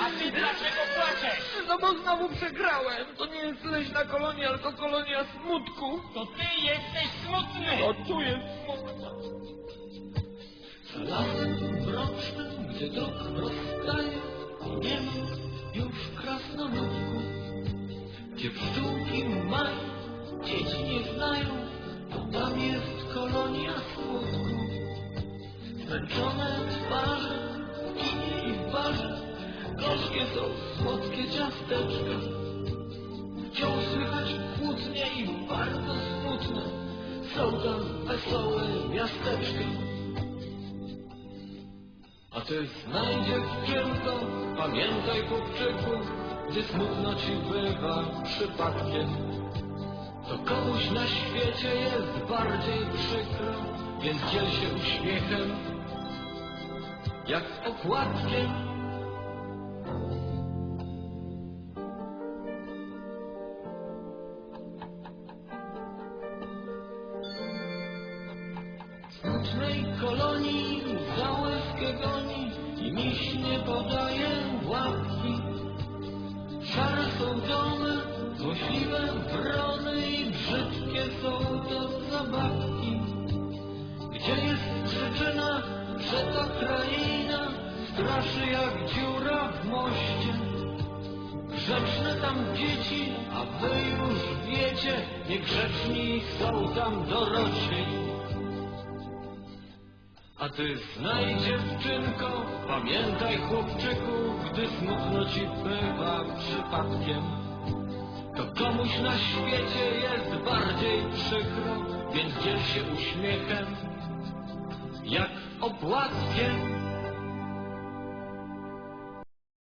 A ty dlaczego płaczesz? No bo znowu przegrałem. To nie jest leśna kolonia, tylko kolonia smutku. To ty jesteś smutny! No tu jest smutno. Lasem mrocznym, gdzie dróg rozstaje, nie ma już krasnoludków. Gdzie pszczółki maj, dzieci nie znają, to tam jest kolonia smutku. Zmęczone twarze, gorzkie są słodkie ciasteczka. Wciąż słychać kłótnie i bardzo smutne, są tam wesołe miasteczka. A ty znaj dziewczynko, pamiętaj chłopczyku, gdy smutno ci bywa przypadkiem. To komuś na świecie jest bardziej przykro, więc dziel się uśmiechem, jak okładkiem. Smutnej kolonii za łezkę goni i miś nie podaje łapki. Szare są domy, złośliwe wrony i brzydkie są to zabawki. Gdzie jest przyczyna, że ta kraina straszy jak dziura w moście? Grzeczne tam dzieci, a wy już wiecie, niegrzeczni są tam dorośli. A ty znaj dziewczynko, pamiętaj chłopczyku, gdy smutno ci bywa przypadkiem. To komuś na świecie jest bardziej przykro, więc dziel się uśmiechem, jak opłatkiem.